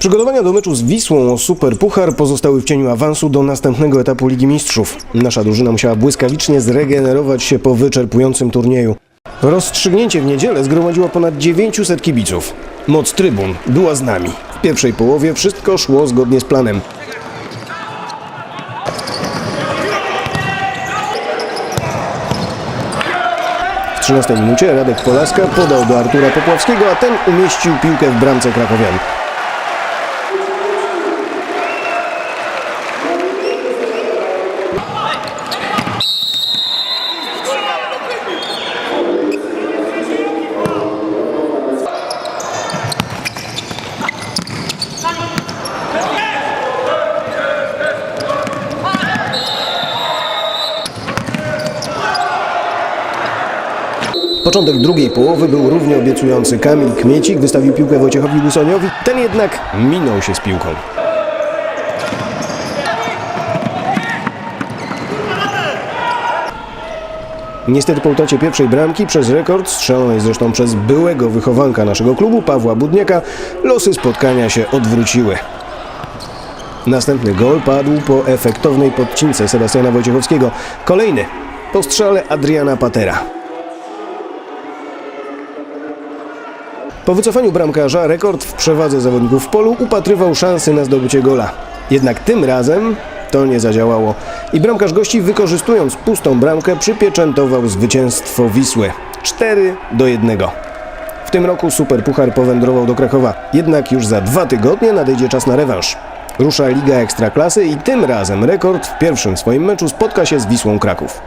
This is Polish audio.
Przygotowania do meczu z Wisłą o Super Puchar pozostały w cieniu awansu do następnego etapu Ligi Mistrzów. Nasza drużyna musiała błyskawicznie zregenerować się po wyczerpującym turnieju. Rozstrzygnięcie w niedzielę zgromadziło ponad 900 kibiców. Moc trybun była z nami. W pierwszej połowie wszystko szło zgodnie z planem. W 13 minucie Radek Polaska podał do Artura Popławskiego, a ten umieścił piłkę w bramce krakowian. Początek drugiej połowy był równie obiecujący. Kamil Kmiecik wystawił piłkę Wojciechowi Gusoniowi, ten jednak minął się z piłką. Niestety po utracie pierwszej bramki przez rekord, strzelonej zresztą przez byłego wychowanka naszego klubu, Pawła Budniaka, losy spotkania się odwróciły. Następny gol padł po efektownej podcince Sebastiana Wojciechowskiego. Kolejny po strzale Adriana Patera. Po wycofaniu bramkarza rekord w przewadze zawodników w polu upatrywał szansy na zdobycie gola. Jednak tym razem to nie zadziałało i bramkarz gości wykorzystując pustą bramkę przypieczętował zwycięstwo Wisły 4 do 1. W tym roku Superpuchar powędrował do Krakowa, jednak już za dwa tygodnie nadejdzie czas na rewanż. Rusza Liga Ekstraklasy i tym razem rekord w pierwszym swoim meczu spotka się z Wisłą Kraków.